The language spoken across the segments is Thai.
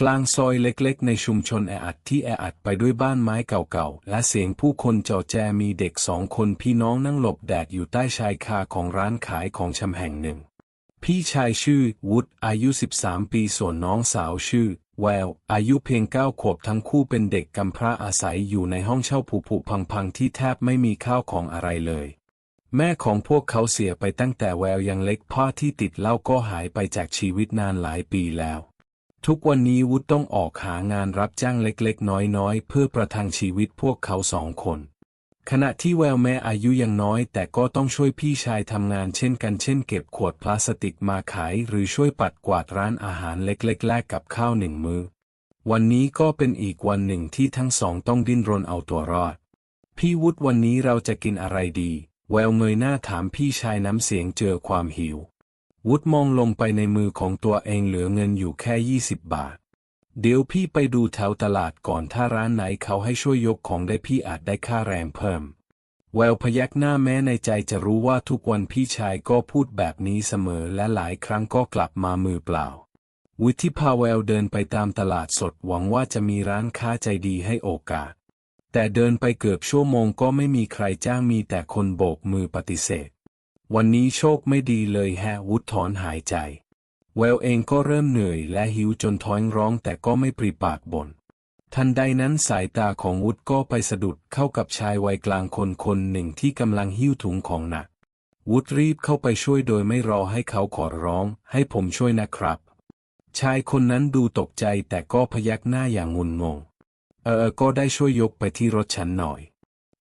กลางซอยเล็กๆ ในชุมชนแออัดที่แออัดไปด้วยบ้านไม้เก่าๆ และเสียงผู้คนจอแจมีเด็กสองคนพี่น้องนั่งหลบแดดอยู่ใต้ชายคาของร้านขายของชำแห่งหนึ่ง พี่ชายชื่อวุฒอายุ 13 ปีส่วนน้องสาวชื่อ แวว อายุเพียง9ขวบทั้งคู่เป็นเด็กกำพร้าอาศัยอยู่ในห้องเช่าผุๆพังๆ ที่แทบไม่มีข้าวของอะไรเลย แม่ของพวกเขาเสียไปตั้งแต่แววยังเล็กพ่อที่ติดเหล้าก็หายไปจากชีวิตนานหลายปีแล้ว ทุกวันนี้วุฒต้องออกหางานรับจ้างเล็กๆ น้อยๆ เพื่อประทังชีวิตพวกเขาสองคน ขณะที่แววแม่อายุยังน้อย แต่ก็ต้องช่วยพี่ชายทำงานเช่นกันเช่นเก็บขวดพลาสติกมาขาย หรือช่วยปัดกวาดร้านอาหารเล็กๆ แลกกับข้าวหนึ่งมือ้อ วันนี้ก็เป็นอีกวันหนึ่งที่ทั้งสองต้องดิ้นรนเอาตัวรอด พี่วุฒิวันนี้เราจะกินอะไรดี แววเงยหน้าถามพี่ชายน้ำเสียงเจอความหิว วุฒมองลงไปในมือของตัวเองเหลือเงินอยู่แค่ยี่สิบบาท เดี๋ยวพี่ไปดูแถวตลาดก่อนถ้าร้านไหนเขาให้ช่วยยกของได้พี่อาจได้ค่าแรงเพิ่ม แววพยักหน้าแม้ในใจจะรู้ว่าทุกวันพี่ชายก็พูดแบบนี้เสมอและหลายครั้งก็กลับมามือเปล่า วุฒิพาแววเดินไปตามตลาดสดหวังว่าจะมีร้านค้าใจดีให้โอกาส แต่เดินไปเกือบชั่วโมงก็ไม่มีใครจ้างมีแต่คนโบกมือปฏิเสธ วันนี้โชคไม่ดีเลยแฮวุฒถอนหายใจ แววเองก็เริ่มเหนื่อยและหิวจนท้องร้องแต่ก็ไม่ปรีปากบน่นทันใดนั้นสายตาของวุฒก็ไปสะดุดเข้ากับชายวัยกลางคนคนหนึ่งที่กำลังหิ้วถุงของหนัก วุฒรีบเข้าไปช่วยโดยไม่รอให้เขาขอร้อง ให้ผมช่วยนะครับ ชายคนนั้นดูตกใจแต่ก็พยักหน้าอย่างงุนงง เออก็ได้ช่วยยกไปที่รถฉันหน่อย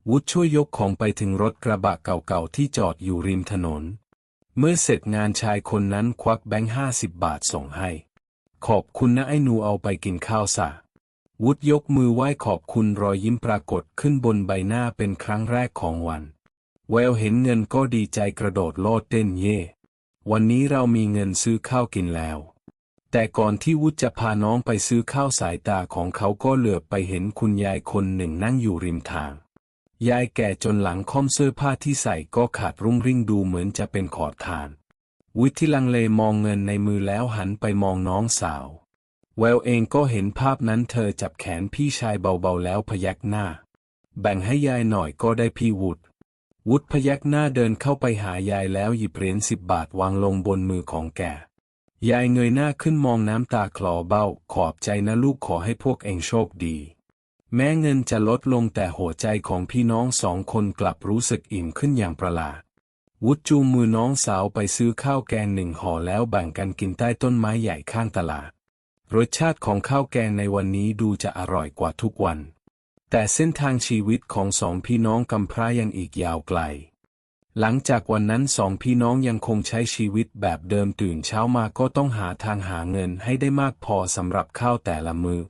วุฒช่วยยกของไปถึงรถกระบะเก่าๆที่จอดอยู่ริมถนน เมื่อเสร็จงานชายคนนั้นควักแบงค์ห้าสิบบาทส่งให้ ขอบคุณนะไอ้หนูเอาไปกินข้าวซะวุฒยกมือไหว้ขอบคุณรอยยิ้มปรากฏขึ้นบนใบหน้าเป็นครั้งแรกของวัน แววเห็นเงินก็ดีใจกระโดดโลดเต้นเย่ วันนี้เรามีเงินซื้อข้าวกินแล้ว แต่ก่อนที่วุฒจะพาน้องไปซื้อข้าวสายตาของเขาก็เหลือบไปเห็นคุณยายคนหนึ่งนั่งอยู่ริมทาง ยายแก่จนหลังค่อมเสื้อผ้าที่ใส่ก็ขาดรุ่งริ่งดูเหมือนจะเป็นขอทานวุฒิลังเลมองเงินในมือแล้วหันไปมองน้องสาว แววเองก็เห็นภาพนั้นเธอจับแขนพี่ชายเบาๆแล้วพยักหน้า แบ่งให้ยายหน่อยก็ได้พี่วุฒิวุฒิพยักหน้าเดินเข้าไปหายายแล้วหยิบเหรียญสิบบาทวางลงบนมือของแก ยายเงยหน้าขึ้นมองน้ำตาคลอเบ้าขอบใจนะลูกขอให้พวกเองโชคดี แม้เงินจะลดลงแต่หัวใจของพี่น้องสองคนกลับรู้สึกอิ่มขึ้นอย่างประหลาด วุฒจูงมือน้องสาวไปซื้อข้าวแกงหนึ่งห่อแล้วแบ่งกันกินใต้ต้นไม้ใหญ่ข้างตลาด รสชาติของข้าวแกงในวันนี้ดูจะอร่อยกว่าทุกวัน แต่เส้นทางชีวิตของสองพี่น้องกำพร้ายังอีกยาวไกล หลังจากวันนั้นสองพี่น้องยังคงใช้ชีวิตแบบเดิมตื่นเช้ามาก็ต้องหาทางหาเงินให้ได้มากพอสำหรับข้าวแต่ละมือ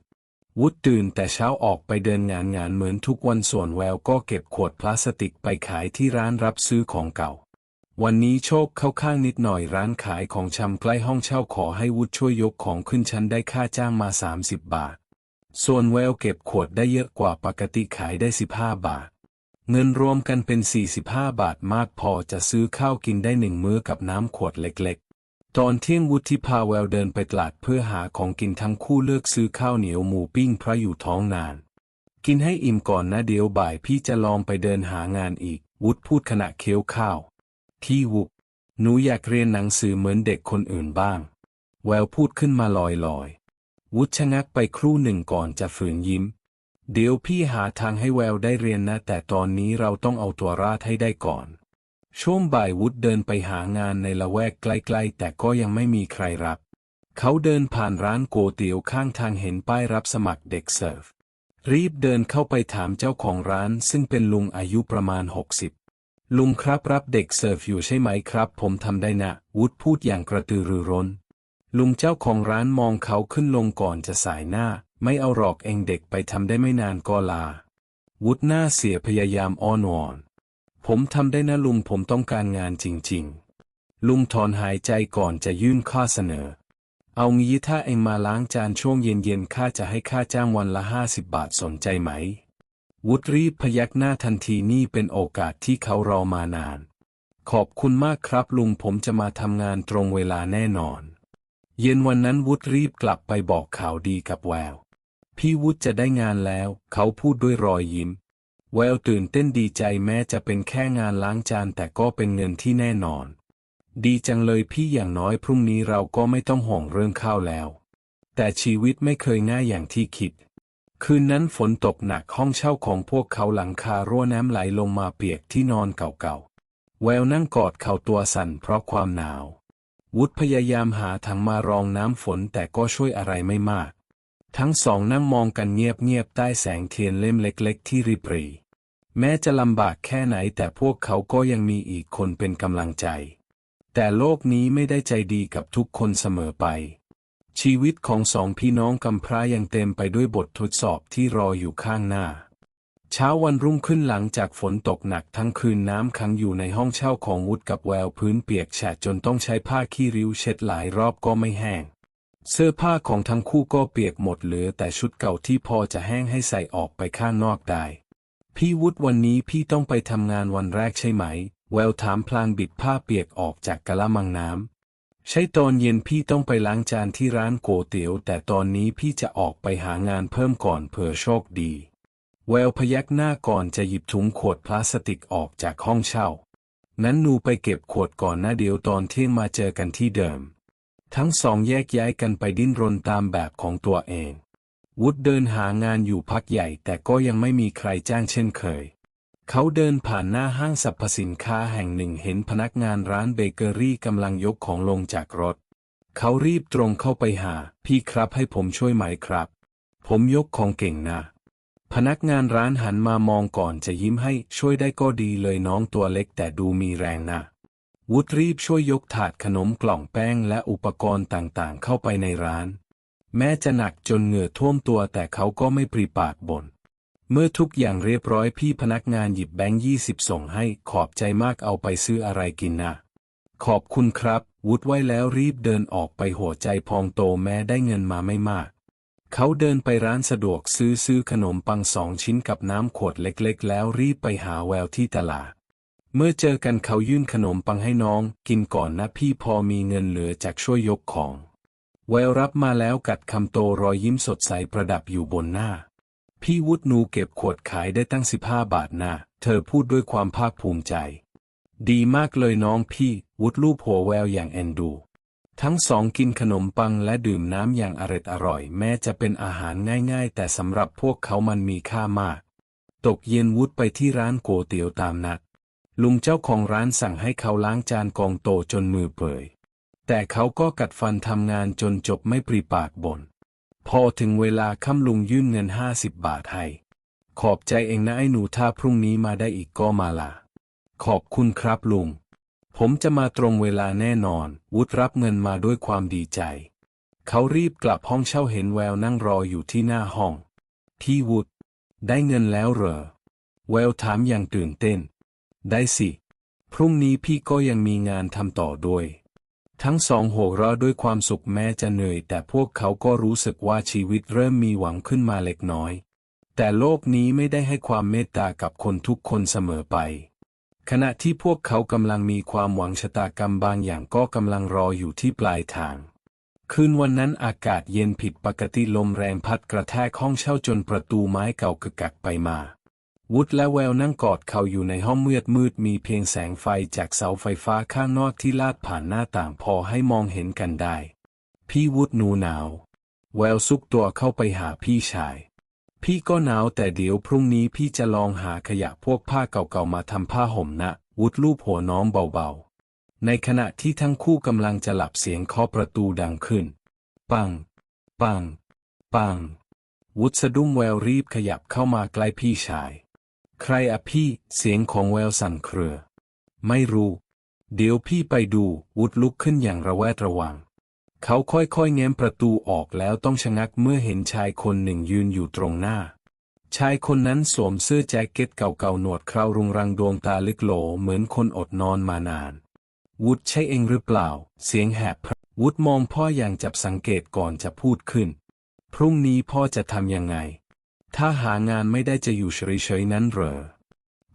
วุฒตื่นแต่เช้าออกไปเดินงานงานเหมือนทุกวันส่วนแววก็เก็บขวดพลาสติกไปขายที่ร้านรับซื้อของเก่า วันนี้โชคเข้าข้างนิดหน่อยร้านขายของชำใกล้ห้องเช่าขอให้วุฒช่วยยกของขึ้นชั้นได้ค่าจ้างมา 30 บาท ส่วนแววเก็บขวดได้เยอะกว่าปกติขายได้ 15 บาท เงินรวมกันเป็น 45 บาทมากพอจะซื้อข้าวกินได้หนึ่งมื้อกับน้ำขวดเล็ก ตอนเที่ยงวุฒิพาแววเดินไปตลาดเพื่อหาของกินทั้งคู่เลือกซื้อข้าวเหนียวหมูปิ้งเพราะอยู่ท้องนาน กินให้อิ่มก่อนนะเดี๋ยวบ่ายพี่จะลองไปเดินหางานอีก วุฒิพูดขณะเคี้ยวข้าวที่วุกหนูอยากเรียนหนังสือเหมือนเด็กคนอื่นบ้าง แววพูดขึ้นมาลอยๆวุฒิชะงักไปครู่หนึ่งก่อนจะฝืนยิ้ม เดี๋ยวพี่หาทางให้แววได้เรียนนะ แต่ตอนนี้เราต้องเอาตัวรอดให้ได้ก่อน ช่วงบ่ายวุฒเดินไปหางานในละแวกใกล้ๆ แต่ก็ยังไม่มีใครรับ เขาเดินผ่านร้านโกเตี๋ยวข้างทางเห็นป้ายรับสมัครเด็กเสิร์ฟ รีบเดินเข้าไปถามเจ้าของร้านซึ่งเป็นลุงอายุประมาณ 60 ลุงครับรับเด็กเสิร์ฟอยู่ใช่ไหมครับ ผมทำได้นะ วุฒพูดอย่างกระตือรือร้น ลุงเจ้าของร้านมองเขาขึ้นลงก่อนจะสายหน้า ไม่เอาหรอกเองเด็กไปทำได้ไม่นานก็ลา วุฒหน้าเสียพยายามอ้อนวอน ผมทำได้นะลุงผมต้องการงานจริง ๆ ลุงถอนหายใจก่อนจะยื่นข้อเสนอ เอางี้ถ้าเองมาล้างจานช่วงเย็นๆข้าจะให้ค่าจ้างวันละห้าสิบบาทสนใจไหม วุฒิรีบพยักหน้าทันทีนี่เป็นโอกาสที่เขารอมานาน ขอบคุณมากครับลุงผมจะมาทำงานตรงเวลาแน่นอน เย็นวันนั้นวุฒรีบกลับไปบอกข่าวดีกับแวว พี่วุฒจะได้งานแล้ว เขาพูดด้วยรอยยิ้ม แววตื่นเต้นดีใจแม้จะเป็นแค่งานล้างจานแต่ก็เป็นเงินที่แน่นอน ดีจังเลยพี่อย่างน้อยพรุ่งนี้เราก็ไม่ต้องห่วงเรื่องข้าวแล้ว แต่ชีวิตไม่เคยง่ายอย่างที่คิด คืนนั้นฝนตกหนักห้องเช่าของพวกเขาหลังคารั่วน้ำไหลลงมาเปียกที่นอนเก่าๆ แววนั่งกอดเข่าตัวสั่นเพราะความหนาว วุฒพยายามหาถังมารองน้ำฝนแต่ก็ช่วยอะไรไม่มาก ทั้งสองนั่งมองกันเงียบๆใต้แสงเทียนเล่มเล็ก ๆ ที่ริบรี แม้จะลำบากแค่ไหนแต่พวกเขาก็ยังมีอีกคนเป็นกำลังใจ แต่โลกนี้ไม่ได้ใจดีกับทุกคนเสมอไป ชีวิตของสองพี่น้องกำพร้ายังเต็มไปด้วยบททดสอบที่รออยู่ข้างหน้า เช้าวันรุ่งขึ้นหลังจากฝนตกหนักทั้งคืนน้ำขังอยู่ในห้องเช่าของวุฒกับแววพื้นเปียกแฉะจนต้องใช้ผ้าขี้ริ้วเช็ดหลายรอบก็ไม่แห้งเสื้อผ้าของทั้งคู่ก็เปียกหมดเหลือแต่ชุดเก่าที่พอจะแห้งให้ใส่ออกไปข้างนอกได้ พี่วุฒวันนี้พี่ต้องไปทำงานวันแรกใช่ไหม แววถามพลางบิดผ้าเปียกออกจากกะละมังน้ำ ใช่ตอนเย็นพี่ต้องไปล้างจานที่ร้านโกเตี๋ยว แต่ตอนนี้พี่จะออกไปหางานเพิ่มก่อนเผื่อโชคดี แววพยักหน้าก่อนจะหยิบถุงขวดพลาสติกออกจากห้องเช่า นั้นหนูไปเก็บขวดก่อนนะเดี๋ยวตอนเที่ยงมาเจอกันที่เดิม ทั้งสองแยกย้ายกันไปดิ้นรนตามแบบของตัวเอง วุฒเดินหางานอยู่พักใหญ่แต่ก็ยังไม่มีใครจ้างเช่นเคย เขาเดินผ่านหน้าห้างสรรพสินค้าแห่งหนึ่งเห็นพนักงานร้านเบเกอรี่กำลังยกของลงจากรถ เขารีบตรงเข้าไปหา พี่ครับให้ผมช่วยไหมครับ ผมยกของเก่งนะ พนักงานร้านหันมามองก่อนจะยิ้มให้ช่วยได้ก็ดีเลยน้องตัวเล็กแต่ดูมีแรงนะวุฒรีบช่วยยกถาดขนมกล่องแป้งและอุปกรณ์ต่างๆ เข้าไปในร้าน แม้จะหนักจนเหงื่อท่วมตัวแต่เขาก็ไม่ปรีปากบ่นเมื่อทุกอย่างเรียบร้อยพี่พนักงานหยิบแบงค์ยี่สิบส่งให้ขอบใจมากเอาไปซื้ออะไรกินนะ ขอบคุณครับ วุฒไว้แล้วรีบเดินออกไปหัวใจพองโตแม้ได้เงินมาไม่มาก เขาเดินไปร้านสะดวกซื้อซื้อขนมปังสองชิ้นกับน้ำขวดเล็กๆ แล้วรีบไปหาแววที่ตลาด เมื่อเจอกันเขายื่นขนมปังให้น้อง กินก่อนนะพี่พอมีเงินเหลือจากช่วยยกของ แววรับมาแล้วกัดคำโตรอยยิ้มสดใสประดับอยู่บนหน้า พี่วุฒหนูเก็บขวดขายได้ตั้งสิบห้าบาทนะเธอพูดด้วยความภาคภูมิใจ ดีมากเลยน้องพี่ วุฒลูบหัวแววอย่างเอ็นดู ทั้งสองกินขนมปังและดื่มน้ำอย่างอร็ดอร่อย แม้จะเป็นอาหารง่ายๆ แต่สำหรับพวกเขามันมีค่ามาก ตกเย็นวุฒไปที่ร้านโกเตี๋ยวตามนัดลุงเจ้าของร้านสั่งให้เขาล้างจานกองโตจนมือเปื่อย แต่เขาก็กัดฟันทำงานจนจบไม่ปรีปากบน่น พอถึงเวลาค่ำลุงยื่นเงินห้าสิบบาทให้ ขอบใจเองนะไอ้หนูถ้าพรุ่งนี้มาได้อีกก็มาละขอบคุณครับลุง ผมจะมาตรงเวลาแน่นอน วุฒรับเงินมาด้วยความดีใจ เขารีบกลับห้องเช่าเห็นแววนั่งรออยู่ที่หน้าห้อง พี่วุฒได้เงินแล้วเหรอ แววถามอย่างตื่นเต้น ได้สิ พรุ่งนี้พี่ก็ยังมีงานทำต่อด้วย ทั้งสองโห่ราะด้วยความสุขแม้จะเหนื่อย แต่พวกเขาก็รู้สึกว่าชีวิตเริ่มมีหวังขึ้นมาเล็กน้อย แต่โลกนี้ไม่ได้ให้ความเมตตากับคนทุกคนเสมอไป ขณะที่พวกเขากำลังมีความหวังชะตากรรมบางอย่างก็กำลังรออยู่ที่ปลายทาง คืนวันนั้นอากาศเย็นผิดปกติลมแรงพัดกระแทกห้องเช่าจนประตูไม้เก่ากึกกักไปมา วุฒและแววนั่งกอดเขาอยู่ในห้องมืดมืดมีเพียงแสงไฟจากเสาไฟฟ้าข้างนอกที่ลาดผ่านหน้าต่างพอให้มองเห็นกันได้ พี่วุฒหนูหนาว แววซุกตัวเข้าไปหาพี่ชาย พี่ก็หนาวแต่เดี๋ยวพรุ่งนี้พี่จะลองหาขยะพวกผ้าเก่าๆมาทำผ้าห่มนะ วุฒลูบหัวน้องเบาๆ ในขณะที่ทั้งคู่กำลังจะหลับเสียงเคาะประตูดังขึ้น ปัง ปัง ปัง วุฒสะดุ้งแววรีบขยับเข้ามาใกล้พี่ชาย ใครอะพี่ เสียงของแววสั่นเครือ ไม่รู้ เดี๋ยวพี่ไปดูวุฒลุกขึ้นอย่างระแวดระวัง เขาค่อยๆแง้มประตูออกแล้วต้องชะงักเมื่อเห็นชายคนหนึ่งยืนอยู่ตรงหน้า ชายคนนั้นสวมเสื้อแจ็คเก็ตเก่าๆหนวดเครารุงรังดวงตาลึกโหลเหมือนคนอดนอนมานาน วุฒใช่เองหรือเปล่า เสียงแหบวุฒมองพ่ออย่างจับสังเกตก่อนจะพูดขึ้น พรุ่งนี้พ่อจะทำยังไง ถ้าหางานไม่ได้จะอยู่เฉยๆนั้นเหรอ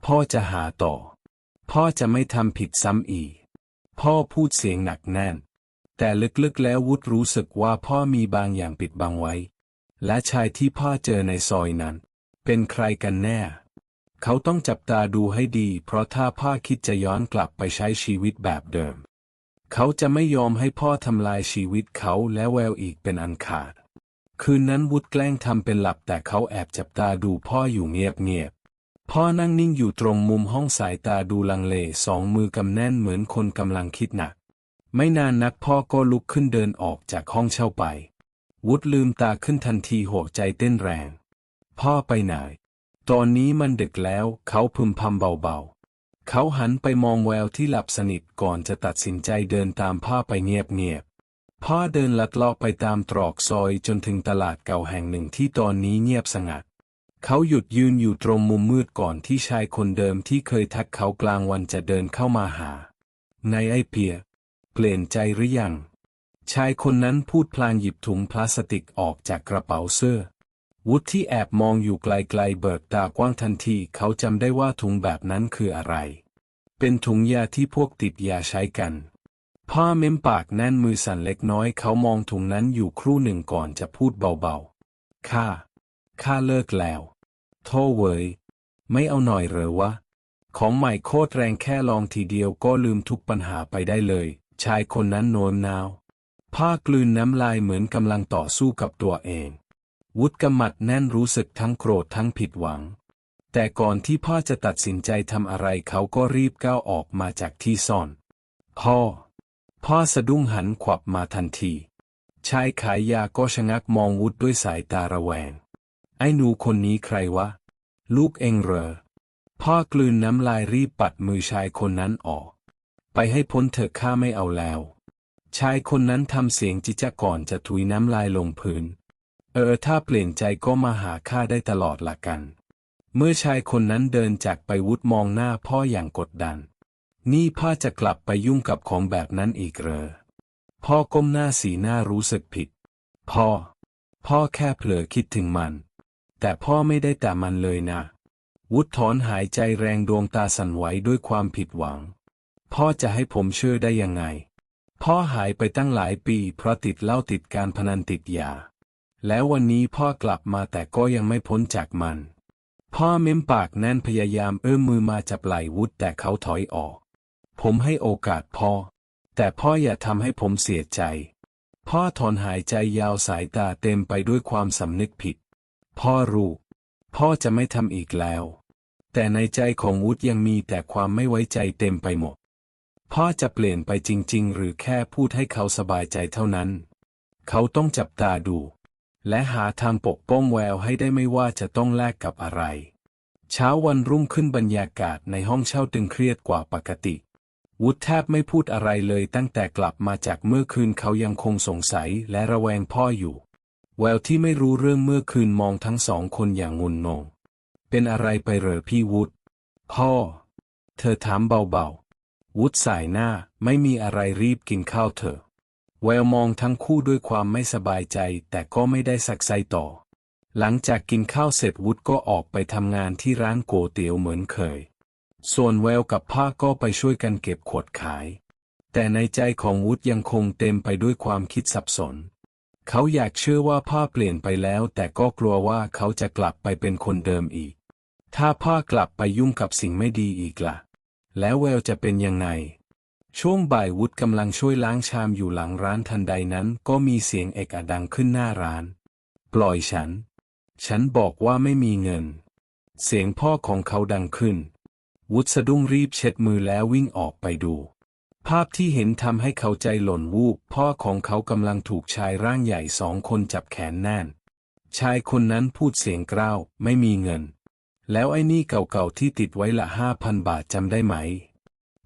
พ่อจะหาต่อ พ่อจะไม่ทำผิดซ้ำอีก พ่อพูดเสียงหนักแน่น แต่ลึกๆแล้ววุฒรู้สึกว่าพ่อมีบางอย่างปิดบังไว้ และชายที่พ่อเจอในซอยนั้น เป็นใครกันแน่ เขาต้องจับตาดูให้ดี เพราะถ้าพ่อคิดจะย้อนกลับไปใช้ชีวิตแบบเดิม เขาจะไม่ยอมให้พ่อทำลายชีวิตเขาและแววอีกเป็นอันขาด คืนนั้นวุฒแกล้งทำเป็นหลับแต่เขาแอบจับตาดูพ่ออยู่เงียบๆ พ่อนั่งนิ่งอยู่ตรงมุมห้องสายตาดูลังเลสองมือกำแน่นเหมือนคนกำลังคิดหนัก ไม่นานนักพ่อก็ลุกขึ้นเดินออกจากห้องเช่าไป วุฒลืมตาขึ้นทันทีหัวใจเต้นแรง พ่อไปไหน ตอนนี้มันดึกแล้วเขาพึมพำเบาๆ เขาหันไปมองแววที่หลับสนิทก่อนจะตัดสินใจเดินตามพ่อไปเงียบๆ พ่อเดินลัดเลาะไปตามตรอกซอยจนถึงตลาดเก่าแห่งหนึ่งที่ตอนนี้เงียบสงัด เขาหยุดยืนอยู่ตรงมุมมืดก่อนที่ชายคนเดิมที่เคยทักเขากลางวันจะเดินเข้ามาหาในไอเปีย เปลี่ยนใจหรือยัง ชายคนนั้นพูดพลางหยิบถุงพลาสติกออกจากกระเป๋าเสื้อ วุฒที่แอบมองอยู่ไกลๆเบิกตากว้างทันทีเขาจำได้ว่าถุงแบบนั้นคืออะไร เป็นถุงยาที่พวกติดยาใช้กัน พ่อเม้มปากแน่นมือสั่นเล็กน้อยเขามองถุงนั้นอยู่ครู่หนึ่งก่อนจะพูดเบาๆ ข้า ข้าเลิกแล้วโทษเวยไม่เอาหน่อยเหรอวะ ของใหม่โคตรแรงแค่ลองทีเดียวก็ลืมทุกปัญหาไปได้เลย ชายคนนั้นโน้มน้าว ผ้ากลืนน้ำลายเหมือนกำลังต่อสู้กับตัวเอง วุฒกำมัดแน่นรู้สึกทั้งโกรธทั้งผิดหวัง แต่ก่อนที่พ่อจะตัดสินใจทำอะไรเขาก็รีบก้าวออกมาจากที่ซ่อน พ่อ พ่อสะดุ้งหันขวับมาทันที ชายขายยาก็ชะงักมองวุฒด้วยสายตาระแวง ไอ้หนูคนนี้ใครวะ ลูกเองเหรอ พ่อกลืนน้ำลายรีบปัดมือชายคนนั้นออก ไปให้พ้นเถอะข้าไม่เอาแล้ว ชายคนนั้นทำเสียงจิจะก่อนจะถุยน้ำลายลงพื้น เออถ้าเปลี่ยนใจก็มาหาข้าได้ตลอดละกัน เมื่อชายคนนั้นเดินจากไปวุฒมองหน้าพ่ออย่างกดดัน นี่พ่อจะกลับไปยุ่งกับของแบบนั้นอีกเหรอ พ่อก้มหน้าสีหน้ารู้สึกผิด พ่อ พ่อแค่เผลอคิดถึงมัน แต่พ่อไม่ได้แต่มันเลยนะ วุฒถอนหายใจแรงดวงตาสั่นไหวด้วยความผิดหวัง พ่อจะให้ผมเชื่อได้ยังไง พ่อหายไปตั้งหลายปีเพราะติดเหล้าติดการพนันติดยา แล้ววันนี้พ่อกลับมาแต่ก็ยังไม่พ้นจากมัน พ่อเม้มปากแน่นพยายามเอื้อมมือมาจับไหล่วุฒแต่เขาถอยออก ผมให้โอกาสพ่อ แต่พ่ออย่าทำให้ผมเสียใจ พ่อถอนหายใจยาวสายตาเต็มไปด้วยความสำนึกผิด พ่อรู้พ่อจะไม่ทำอีกแล้ว แต่ในใจของวุฒยังมีแต่ความไม่ไว้ใจเต็มไปหมด พ่อจะเปลี่ยนไปจริง ๆ หรือแค่พูดให้เขาสบายใจเท่านั้น เขาต้องจับตาดู และหาทางปกป้องแววให้ได้ไม่ว่าจะต้องแลกกับอะไร เช้าวันรุ่งขึ้นบรรยากาศในห้องเช่าตึงเครียดกว่าปกติ วุฒแทบไม่พูดอะไรเลยตั้งแต่กลับมาจากเมื่อคืนเขายังคงสงสัยและระแวงพ่ออยู่ แววที่ไม่รู้เรื่องเมื่อคืนมองทั้งสองคนอย่างงุนงง เป็นอะไรไปเหรอพี่วุฒพ่อ เธอถามเบาๆ วุฒสายหน้าไม่มีอะไรรีบกินข้าวเถอะแววมองทั้งคู่ด้วยความไม่สบายใจแต่ก็ไม่ได้สักไซต่อ หลังจากกินข้าวเสร็จวุฒก็ออกไปทำงานที่ร้านโกเตี๋ยวเหมือนเคย ส่วนแววกับพ่าก็ไปช่วยกันเก็บขวดขาย แต่ในใจของวุฒยังคงเต็มไปด้วยความคิดสับสน เขาอยากเชื่อว่าพ่อเปลี่ยนไปแล้ว แต่ก็กลัวว่าเขาจะกลับไปเป็นคนเดิมอีก ถ้าพ่อกลับไปยุ่งกับสิ่งไม่ดีอีกล่ะ แล้วแววจะเป็นยังไง ช่วงบ่ายวุฒกำลังช่วยล้างชามอยู่หลังร้านทันใดนั้น ก็มีเสียงเอกอดังขึ้นหน้าร้าน ปล่อยฉัน ฉันบอกว่าไม่มีเงิน เสียงพ่อของเขาดังขึ้น วุฒสะดุ้งรีบเช็ดมือแล้ววิ่งออกไปดู ภาพที่เห็นทำให้เขาใจหล่นวูบ พ่อของเขากำลังถูกชายร่างใหญ่สองคนจับแขนแน่น ชายคนนั้นพูดเสียงกร้าว ไม่มีเงิน แล้วไอ้นี่เก่าๆที่ติดไว้ละห้าพันบาทจำได้ไหม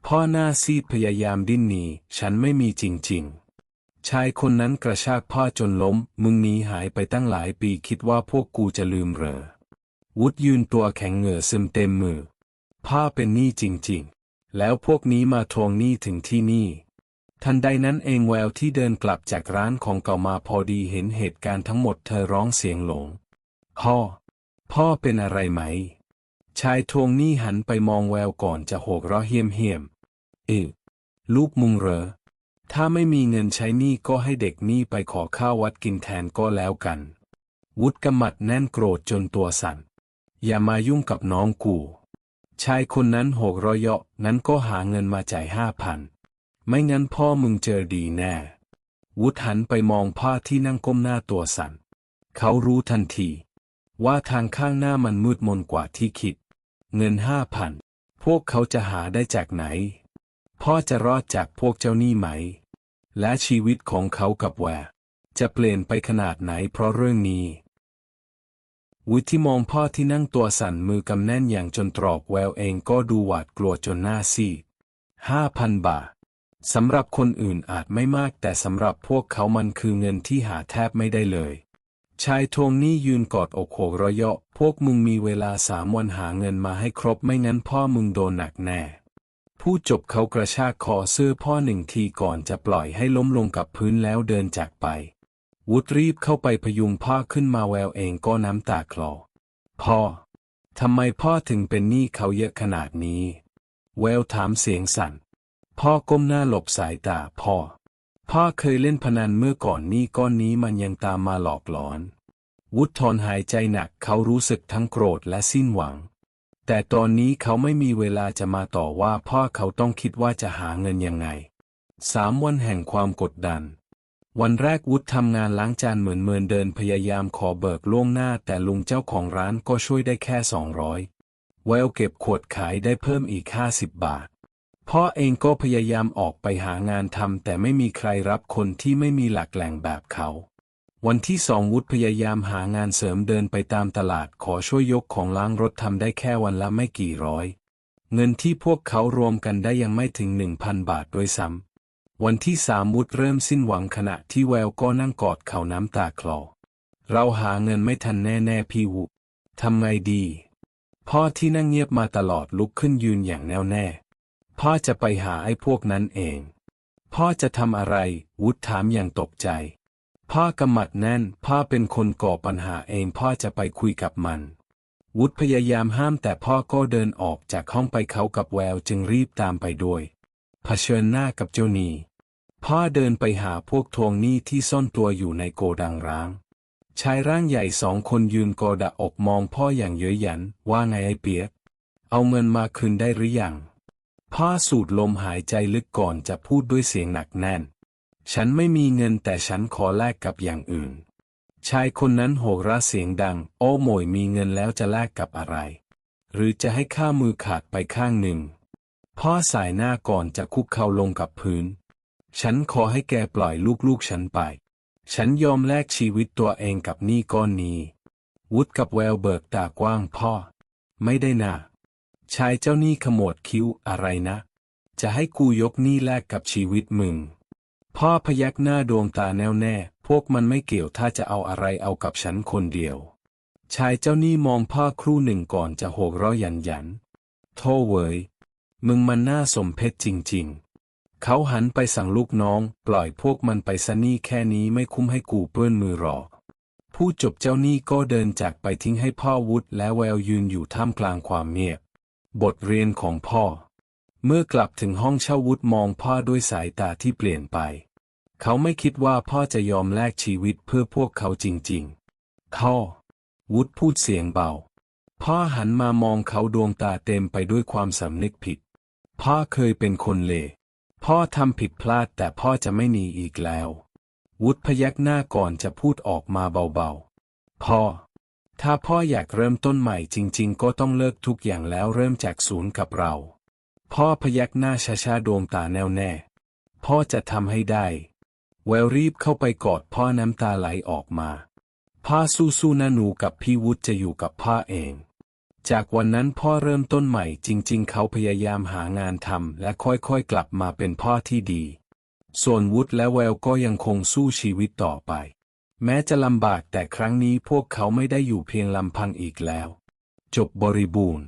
พ่อหน้าซีดพยายามดิ้นหนี ฉันไม่มีจริง ๆชายคนนั้นกระชากพ่อจนล้ม มึงหนีหายไปตั้งหลายปีคิดว่าพวกกูจะลืมเหรอ วุฒยืนตัวแข็งเหงื่อซึมเต็มมือ พ่อเป็นหนี้จริงๆ แล้วพวกนี้มาทวงหนี้ถึงที่นี่ ทันใดนั้นเองแววที่เดินกลับจากร้านของเก่ามาพอดีเห็นเหตุการณ์ทั้งหมดเธอร้องเสียงหลง พ่อ พ่อเป็นอะไรไหม ชายทวงหนี้หันไปมองแววก่อนจะโหกราะเฮียมเฮียมเออลูกมุงเหรอ ถ้าไม่มีเงินใช้หนี้ก็ให้เด็กหนี้ไปขอข้าววัดกินแทนก็แล้วกัน วุฒกำมัดแน่นโกรธจนตัวสั่น อย่ามายุ่งกับน้องกู ชายคนนั้นโหกรอยเยาะนั้นก็หาเงินมาจ่ายห้าพัน ไม่งั้นพ่อมึงเจอดีแน่ วุฒหันไปมองพ่อที่นั่งก้มหน้าตัวสั่น เขารู้ทันที ว่าทางข้างหน้ามันมืดมนกว่าที่คิด เงินห้าพัน พวกเขาจะหาได้จากไหน พ่อจะรอดจากพวกเจ้าหนี้ไหม และชีวิตของเขากับแวจะเปลี่ยนไปขนาดไหนเพราะเรื่องนี้ วุฒิมองพ่อที่นั่งตัวสั่นมือกำแน่นอย่างจนตรอกแววเองก็ดูหวาดกลัวจนหน้าซีดห้าพันบาทสำหรับคนอื่นอาจไม่มากแต่สำหรับพวกเขามันคือเงินที่หาแทบไม่ได้เลย ชายทวงนี้ยืนกอดอกโขกระยะ พวกมึงมีเวลาสามวันหาเงินมาให้ครบไม่งั้นพ่อมึงโดนหนักแน่ ผู้จบเขากระชากคอเสื้อพ่อหนึ่งทีก่อนจะปล่อยให้ล้มลงกับพื้นแล้วเดินจากไป วุฒรีบเข้าไปพยุงพ่อขึ้นมาแววเองก็น้ำตาคลอ พ่อ ทำไมพ่อถึงเป็นหนี้เขาเยอะขนาดนี้ แววถามเสียงสั่น พ่อก้มหน้าหลบสายตาพ่อ พ่อเคยเล่นพนันเมื่อก่อนหนี้ก้อนนี้มันยังตามมาหลอกหลอน วุฒถอนหายใจหนักเขารู้สึกทั้งโกรธและสิ้นหวัง แต่ตอนนี้เขาไม่มีเวลาจะมาต่อว่าพ่อเขาต้องคิดว่าจะหาเงินยังไง สามวันแห่งความกดดัน วันแรกวุฒิทำงานล้างจานเหมือนเมินเดินพยายามขอเบิกล่วงหน้าแต่ลุงเจ้าของร้านก็ช่วยได้แค่สองร้อยแววเก็บขวดขายได้เพิ่มอีกห้าสิบบาท พ่อเองก็พยายามออกไปหางานทำแต่ไม่มีใครรับคนที่ไม่มีหลักแหล่งแบบเขา วันที่สองวุฒิพยายามหางานเสริมเดินไปตามตลาดขอช่วยยกของล้างรถทำได้แค่วันละไม่กี่ร้อย เงินที่พวกเขารวมกันได้ยังไม่ถึงหนึ่งพันบาทด้วยซ้ำ วันที่สามวุฒเริ่มสิ้นหวังขณะที่แววก็นั่งกอดเข่าน้ำตาคลอ เราหาเงินไม่ทันแน่ๆพี่วุทำไงดี พ่อที่นั่งเงียบมาตลอดลุกขึ้นยืนอย่างแน่วแน่ พ่อจะไปหาไอ้พวกนั้นเอง พ่อจะทำอะไร วุฒถามอย่างตกใจ พ่อกำมัดแน่น พ่อเป็นคนก่อปัญหาเองพ่อจะไปคุยกับมัน วุฒพยายามห้ามแต่พ่อก็เดินออกจากห้องไปเขากับแววจึงรีบตามไปด้วย เผชิญหน้ากับเจ้าหนี้ พ่อเดินไปหาพวกทวงหนี้ที่ซ่อนตัวอยู่ในโกดังร้าง ชายร่างใหญ่สองคนยืนกอดะอกมองพ่ออย่างเย้ยหยัน ว่าไงไอ้เปียก เอาเงินมาคืนได้หรือยัง พ่อสูดลมหายใจลึกก่อนจะพูดด้วยเสียงหนักแน่น ฉันไม่มีเงินแต่ฉันขอแลกกับอย่างอื่น ชายคนนั้นโหกระเสียงดัง โอ้โหมยมีเงินแล้วจะแลกกับอะไร หรือจะให้ข้ามือขาดไปข้างหนึ่ง พ่อสายหน้าก่อนจะคุกเข่าลงกับพื้น ฉันขอให้แกปล่อยลูกๆฉันไป ฉันยอมแลกชีวิตตัวเองกับหนี้ก้อนนี้ วุฒกับแววเบิกตากว้างพ่อ ไม่ได้นะชายเจ้าหนี้ขมวดคิ้วอะไรนะ จะให้กูยกหนี้แลกกับชีวิตมึง พ่อพยักหน้าดวงตาแน่วแน่ พวกมันไม่เกี่ยวถ้าจะเอาอะไรเอากับฉันคนเดียว ชายเจ้าหนี้มองพ่อครู่หนึ่งก่อนจะโหกร้อยันยันโธ่เวย มึงมันน่าสมเพชจริง ๆ เขาหันไปสั่งลูกน้อง ปล่อยพวกมันไปซะนี่แค่นี้ไม่คุ้มให้กูเปื้อนมือหรอกผู้จบเจ้านี้ก็เดินจากไปทิ้งให้พ่อวุฒและแววยืนอยู่ท่ามกลางความเงียบ บทเรียนของพ่อ เมื่อกลับถึงห้องเช่าวุฒมองพ่อด้วยสายตาที่เปลี่ยนไป เขาไม่คิดว่าพ่อจะยอมแลกชีวิตเพื่อพวกเขาจริงๆ พ่อ วุฒพูดเสียงเบา พ่อหันมามองเขาดวงตาเต็มไปด้วยความสำนึกผิด พ่อเคยเป็นคนเลวพ่อทำผิดพลาดแต่พ่อจะไม่หนีอีกแล้ว วุฒพยักหน้าก่อนจะพูดออกมาเบาๆ พ่อ ถ้าพ่ออยากเริ่มต้นใหม่จริง ๆ ก็ต้องเลิกทุกอย่างแล้วเริ่มจากศูนย์กับเรา พ่อพยักหน้าช้าๆดวงตาแน่วแน่ พ่อจะทำให้ได้แววรีบเข้าไปกอดพ่อน้ำตาไหลออกมาพ่อสู้ๆนะหนูกับพี่วุฒจะอยู่กับพ่อเอง จากวันนั้นพ่อเริ่มต้นใหม่จริง ๆ เขาพยายามหางานทำและค่อยๆ กลับมาเป็นพ่อที่ดี ส่วนวุฒและแววก็ยังคงสู้ชีวิตต่อไป แม้จะลำบากแต่ครั้งนี้พวกเขาไม่ได้อยู่เพียงลำพังอีกแล้ว จบบริบูรณ์